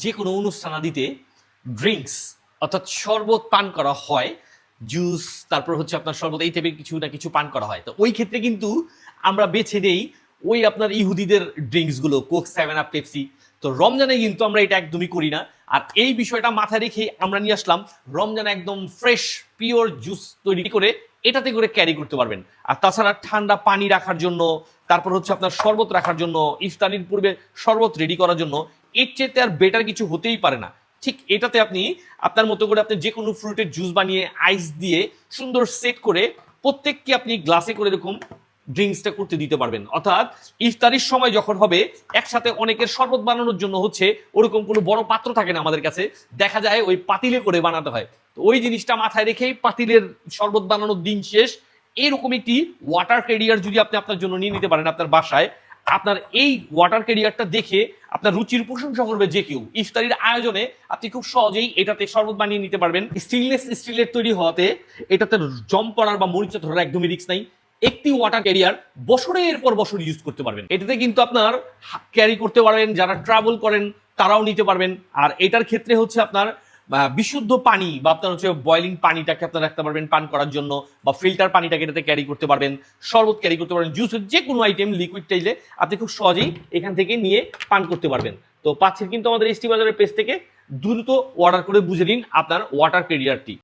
যে কোনো অনুষ্ঠানাদিতে ড্রিঙ্কস অর্থাৎ শরবত পান করা হয় জুস তারপর হচ্ছে আপনার শরবত, এই টাইপের কিছু না কিছু পান করা হয়। তো ওই ক্ষেত্রে কিন্তু আমরা বেছে নেই ওই আপনার ইহুদিদের ড্রিঙ্কসগুলো কোক সেভেন আপ পেপসি তো রমজানে কিন্তু আমরা এটা একদমই করি না। আর এই বিষয়টা মাথায় রেখে আমরা নিয়ে আসলাম, রমজানে একদম ফ্রেশ পিওর জুস তৈরি করে, এটাতে করে ক্যারি করতে পারবেন। আর তাছাড়া ঠান্ডা পানি রাখার জন্য তারপর হচ্ছে আপনার শরবত রাখার জন্য, ইফতারির পূর্বে শরবত রেডি করার জন্য, এর চেয়ে আর বেটার কিছু হতেই পারে না। ঠিক এটাতে আপনি, আপনার মতো করে আপনি যে কোনো ফ্রুটের জুস বানিয়ে আইস দিয়ে সুন্দর সেট করে প্রত্যেককে আপনি গ্লাসে করে এরকম ড্রিঙ্কসটা করতে দিতে পারবেন। অর্থাৎ ইফতারির সময় যখন হবে, একসাথে অনেকের শরবত বানানোর জন্য হচ্ছে ওরকম কোনো বড় পাত্র থাকে না আমাদের কাছে, দেখা যায় ওই পাতিলে করে বানাতে হয়। তো ওই জিনিসটা মাথায় রেখেই পাতিলের শরবত বানানোর দিন শেষ এরকম একটি ওয়াটার ক্যারিয়ার যদি আপনি আপনার জন্য নিয়ে নিতে পারেন আপনার বাসায়, আপনার এই ওয়াটার ক্যারিয়ারটা দেখে আপনার রুচির প্রশংসা করবে যে কেউ ইফতারির আয়োজনে আপনি খুব সহজেই এটাতে শরবত বানিয়ে নিতে পারবেন। স্টেনলেস স্টিলের তৈরি হওয়াতে এটাতে জম পড়ার বা মরিচা ধরার একদমই রিক্স নাই। একটি ওয়াটার ক্যারিয়ার বছরের পর বছর ইউজ করতে পারবেন। এটাতে কিন্তু আপনার ক্যারি করতে পারবেন, যারা ট্রাভেল করেন তারাও নিতে পারবেন। আর এটার ক্ষেত্রে হচ্ছে আপনার বিশুদ্ধ পানি বা আপনার হচ্ছে বয়লিং পানিটাকে আপনার রাখতে পারবেন পান করার জন্য বা ফিল্টার পানিটাকে এটাতে ক্যারি করতে পারবেন, শরবত ক্যারি করতে পারবেন জুসের যে কোনো আইটেম লিকুইড চাইলে আপনি খুব সহজেই এখান থেকে নিয়ে পান করতে পারবেন। তো পাচ্ছেন কিন্তু আমাদের এসটি বাজারের পেজ থেকে, দ্রুত অর্ডার করে বুঝে নিন আপনার ওয়াটার ক্যারিয়ারটি